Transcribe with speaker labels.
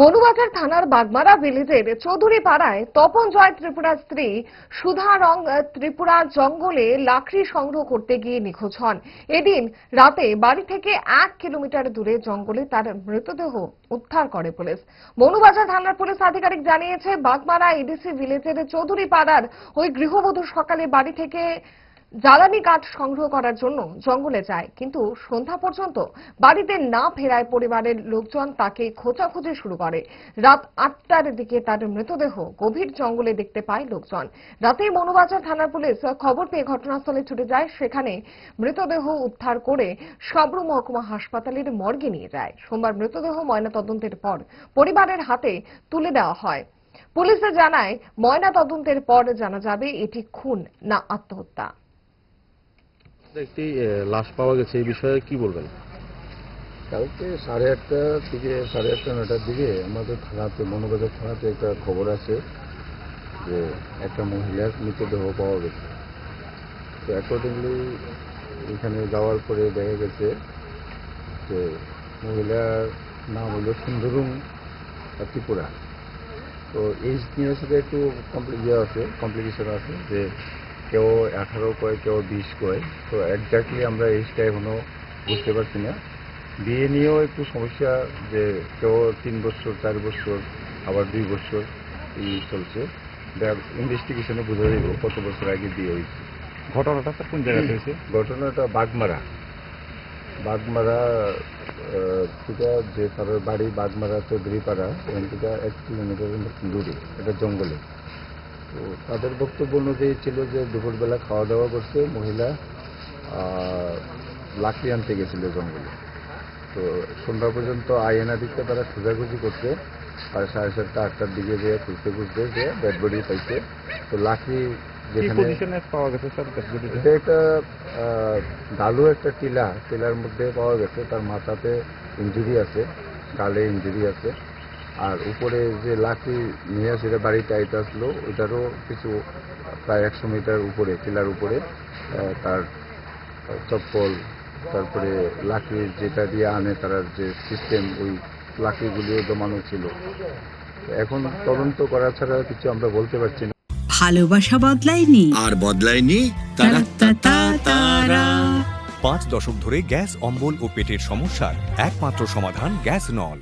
Speaker 1: মনুবাজার থানার বাগমারা ভিলেজের চৌধুরী পাড়ায় তপন জয় ত্রিপুরার স্ত্রী সুধা রং ত্রিপুরা জঙ্গলে লাকড়ি সংগ্রহ করতে গিয়ে নিখোঁজ হন। এদিন রাতে বাড়ি থেকে এক কিলোমিটার দূরে জঙ্গলে তার মৃতদেহ উদ্ধার করে পুলিশ। মনুবাজার থানার পুলিশ আধিকারিক জানিয়েছে, বাগমারা এডিসি ভিলেজের চৌধুরী পাড়ার ওই গৃহবধূ সকালে বাড়ি থেকে জ্বালানি কাঠ সংগ্রহ করার জন্য জঙ্গলে যায়, কিন্তু সন্ধ্যা পর্যন্ত বাড়িতে না ফেরায় পরিবারের লোকজন তাকে খোঁজাখুঁজি শুরু করে। রাত আটটার দিকে তার মৃতদেহ গভীর জঙ্গলে দেখতে পায় লোকজন। রাতেই মনোবাজার থানার পুলিশ খবর পেয়ে ঘটনাস্থলে ছুটে যায়। সেখানে মৃতদেহ উদ্ধার করে সাবরু মহকুমা হাসপাতালের মর্গে নিয়ে যায়। সোমবার মৃতদেহ ময়নাতদন্তের পর পরিবারের হাতে তুলে দেওয়া হয়। পুলিশে জানায় ময়না তদন্তের পর জানা যাবে এটি খুন না আত্মহত্যা।
Speaker 2: একটি লাশ পাওয়া গেছে, এই বিষয়ে কি বলবেন?
Speaker 3: কালকে সাড়ে আটটা থেকে সাড়ে আটটা, নটার দিকে আমাদের থানাতে, মনোবাজার থানাতে একটা খবর আছে যে একটা মহিলার মৃতদেহ পাওয়া গেছে। তো অ্যাকর্ডিংলি এখানে যাওয়ার পরে দেখা গেছে যে মহিলার নাম হলো সুন্দরুং ত্রিপুরা তো এইজ নিয়ে সাথে একটু কমপ্লি ইয়ে আছে কমপ্লিকেশন আছে যে কেউ আঠারো কয় কেউ বিশ কয়। তো একজাক্টলি আমরা এইজটা এখনও বুঝতে পারছি না। বিয়ে নিয়েও একটু সমস্যা যে কেউ তিন বছর চার বছর আবার দুই বছর এই চলছে। ইনভেস্টিগেশনে বোঝা যাবে কত বছর আগে বিয়ে হয়েছে।
Speaker 4: ঘটনাটা স্যার কোন জায়গাতে হয়েছে?
Speaker 3: ঘটনাটা বাগমারা। বাগমারা থেকে যে তার বাড়ি বাগমারা চৌধুরীপাড়া এখান থেকে এক কিলোমিটারের মতো দূরে এটা জঙ্গলে। তো তাদের বক্তব্য অনুযায়ী ছিল যে দুপুরবেলা খাওয়া দাওয়া করছে মহিলা লাকড়ি আনতে গেছিল জঙ্গলে। তো সন্ধ্যা পর্যন্ত আয়না দিকটা তারা খোঁজাখুঁজি করছে। আর সাড়ে সাতটা আটটার দিকে যে খুঁজতে খুঁজতে যে ডেড বডি পাইছে। তো লাকড়ি যেখানে
Speaker 4: পাওয়া গেছে স্যার
Speaker 3: এটা একটা আহ, ঢালু একটা টিলা। টিলার মধ্যে পাওয়া গেছে তার মাথাতে ইঞ্জুরি আছে গালে ইঞ্জুরি আছে। আর উপরে যে লাকড়ি নিয়ে সেটা বাড়িতে আইতে আসলো ওইটারও কিছু প্রায় একশো মিটার উপরে টিলার উপরে তার চপ্পল তারপরে লাকড়ির যেটা দিয়ে আনে তার যে সিস্টেম ওই লাকড়িগুলিও জমানো ছিল। এখন তদন্ত করা ছাড়া কিছু আমরা বলতে পারছি না।
Speaker 5: ভালোবাসা বদলায়নি।
Speaker 6: আর বদলায়নি? তারা
Speaker 5: তারা। তারা।
Speaker 7: পাঁচ দশক ধরে গ্যাস অম্বল ও পেটের সমস্যার একমাত্র সমাধান গ্যাস নল।